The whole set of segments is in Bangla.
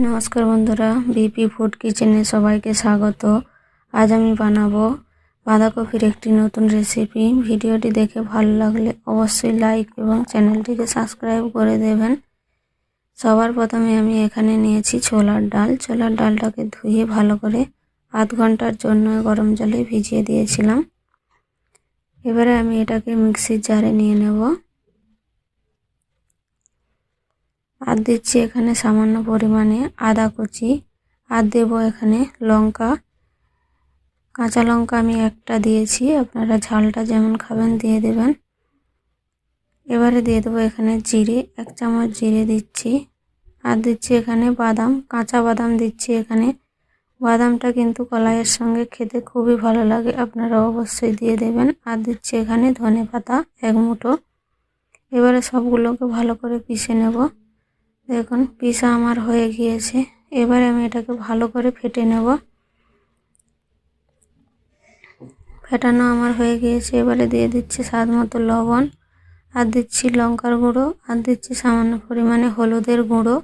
নমস্কার বন্ধুরা, বিপি ফুড কিচেনে সবাইকে স্বাগত। আজ আমি বানাবো বাঁধাকপির একটি নতুন রেসিপি ভিডিওটি দেখে ভালো লাগলে অবশ্যই লাইক এবং চ্যানেলটিকে সাবস্ক্রাইব করে দেবেন। সবার প্রথমে আমি এখানে নিয়েছি ছোলার ডাল। ছোলার ডালটাকে ধুয়ে ভালো করে আধ ঘণ্টার জন্য গরম জলে ভিজিয়ে দিয়েছিলাম। এবারে আমি এটাকে মিক্সির জারে নিয়ে নেব। আর দিচ্ছি এখানে সামান্য পরিমাণে আদা কুচি। আর দেব এখানে লঙ্কা। কাঁচা লঙ্কা আমি একটা দিয়েছি, আপনারা ঝালটা যেমন খাবেন দিয়ে দেবেন। এবারে দিয়ে দেবো এখানে জিরে, এক চামচ জিরে দিচ্ছি। আর দিচ্ছি এখানে বাদাম, কাঁচা বাদাম দিচ্ছি এখানে। বাদামটা কিন্তু কলাইয়ের সঙ্গে খেতে খুবই ভালো লাগে, আপনারা অবশ্যই দিয়ে দেবেন। আর দিচ্ছি এখানে ধনে পাতা, এক মুঠো। এবারে সবগুলোকে ভালো করে পিষে নেব। দেখুন, পিসা আমার হয়ে গিয়েছে। এবারে আমি এটাকে ভালো করে ফেটে নেব। ফেটানো আমার হয়ে গিয়েছে। এবারে দিয়ে দিচ্ছি স্বাদ মতো লবণ, আর দিচ্ছি লঙ্কার গুঁড়ো, আর দিচ্ছি সামান্য পরিমাণে হলুদের গুঁড়ো।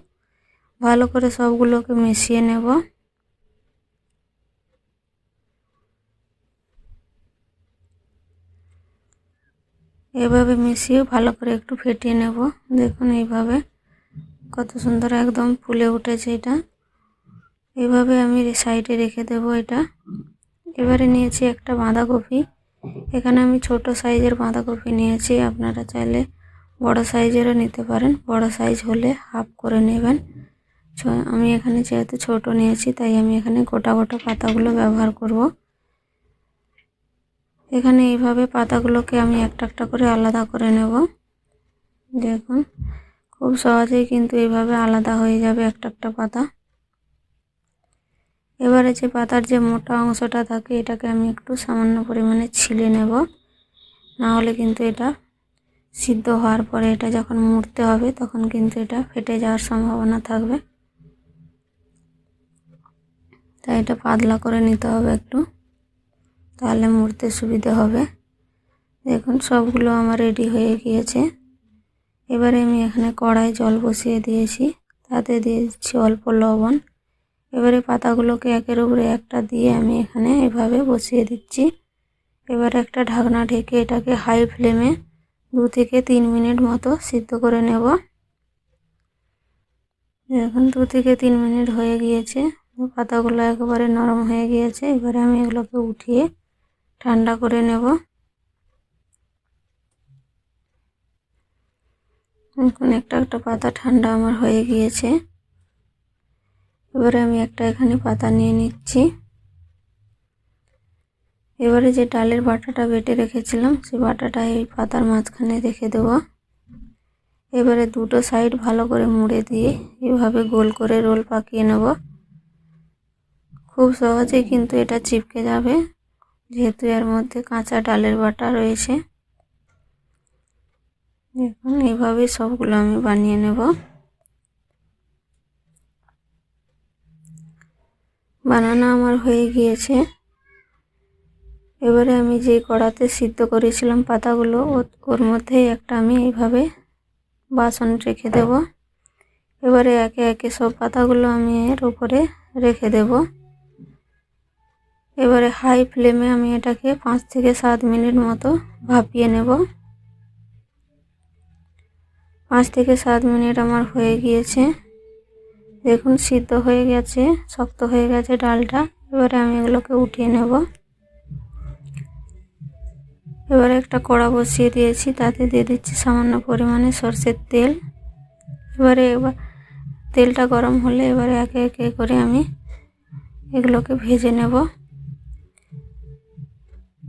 ভালো করে সবগুলোকে মিশিয়ে নেব। এভাবে মিশিয়ে ভালো করে একটু ফেটিয়ে নেব। দেখুন, এইভাবে। কত সুন্দর একদম ফুলে উঠেছে এটা। এভাবে আমি সাইডে রেখে দেব এটা। এবারে নিয়েছি একটা বাঁধাকপি। এখানে আমি ছোট সাইজের বাঁধাকপি নিয়েছি। আপনারা চাইলে বড় সাইজেরও নিতে পারেন। বড় সাইজ হলে হাফ করে নেবেন। আমি এখানে যেহেতু ছোট নিয়েছি, তাই আমি এখানে গোটা গোটা পাতাগুলো ব্যবহার করব। এখানে এইভাবে পাতাগুলোকে আমি একটা একটা করে আলাদা করে নেব। দেখুন। খুব সহজেই কিন্তু এইভাবে আলাদা হয়ে যাবে একটা একটা পাতা। এবারে যে পাতার যে মোটা অংশটা থাকে, এটাকে আমি একটু সামান্য পরিমাণে ছিলে নেব। না হলে কিন্তু এটা সিদ্ধ হওয়ার পরে এটা যখন মুড়তে হবে, তখন কিন্তু এটা ফেটে যাওয়ার সম্ভাবনা থাকবে। তাই এটা পাতলা করে নিতে হবে একটু, তাহলে মুড়তে সুবিধে হবে। দেখুন, সবগুলো আমার রেডি হয়ে গিয়েছে। এবারে আমি এখানে কড়াই জল বসিয়ে দিয়েছি, তাতে দিয়ে দিচ্ছি অল্প লবণ। এবারে পাতাগুলোকে একের উপরে একটা দিয়ে আমি এখানে এভাবে বসিয়ে দিচ্ছি। এবার একটা ঢাকনা ঢেকে এটাকে হাই ফ্লেমে দু থেকে তিন মিনিট মতো সিদ্ধ করে নেব। এখন দু থেকে তিন মিনিট হয়ে গিয়েছে। পাতাগুলো একেবারে নরম হয়ে গিয়েছে। এবারে আমি এগুলোকে উঠিয়ে ঠান্ডা করে নেব। এখন একটা একটা পাতা ঠান্ডা আমার হয়ে গিয়েছে। এবারে আমি একটা এখানে পাতা নিয়ে নিচ্ছি। এবারে যে ডালের বাটাটা বেটে রেখেছিলাম সেই বাটাটা এই পাতার মাঝখানে রেখে দেব। এবারে দুটো সাইড ভালো করে মুড়ে দিয়ে এভাবে গোল করে রোল পাকিয়ে নেব। খুব সহজেই কিন্তু এটা চিপকে যাবে, যেহেতু এর মধ্যে কাঁচা ডালের বাটা রয়েছে। দেখুন, এইভাবে সবগুলো আমি বানিয়ে নেব। বানানো আমার হয়ে গিয়েছে। এবারে আমি যে কড়াতে সিদ্ধ করেছিলাম পাতাগুলো ওর মধ্যেই একটা আমি এইভাবে বাসন রেখে দেব। এবারে একে একে সব পাতাগুলো আমি এর উপরে রেখে দেব। এবারে হাই ফ্লেমে আমি এটাকে পাঁচ থেকে সাত মিনিট মতো ভাপিয়ে নেব। পাঁচ থেকে সাত মিনিট আমার হয়ে গিয়েছে। দেখুন, সিদ্ধ হয়ে গেছে, শক্ত হয়ে গেছে ডালটা। এবারে আমি এগুলোকে উঠিয়ে নেব। এবারে একটা কড়া বসিয়ে দিয়েছি, তাতে দিয়ে দিচ্ছি সামান্য পরিমাণে সর্ষের তেল। এবারে এবার তেলটা গরম হলে এবারে একে একে করে আমি এগুলোকে ভেজে নেব।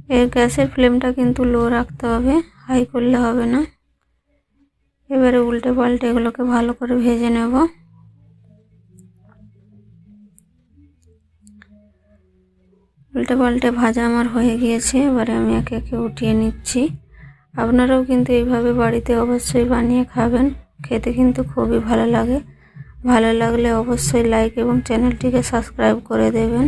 এর গ্যাসের ফ্লেমটা কিন্তু লো রাখতে হবে, হাই করলে হবে না। এবারে উল্টে পাল্টে এগুলোকে ভালো করে ভেজে নেব। উল্টে পাল্টে ভাজা আমার হয়ে গিয়েছে, এবারে আমি একে একে উঠিয়ে নিচ্ছি। আপনারাও কিন্তু এইভাবে বাড়িতে অবশ্যই বানিয়ে খাবেন, খেতে কিন্তু খুবই ভালো লাগে। ভালো লাগলে অবশ্যই লাইক এবং চ্যানেলটিকে সাবস্ক্রাইব করে দেবেন।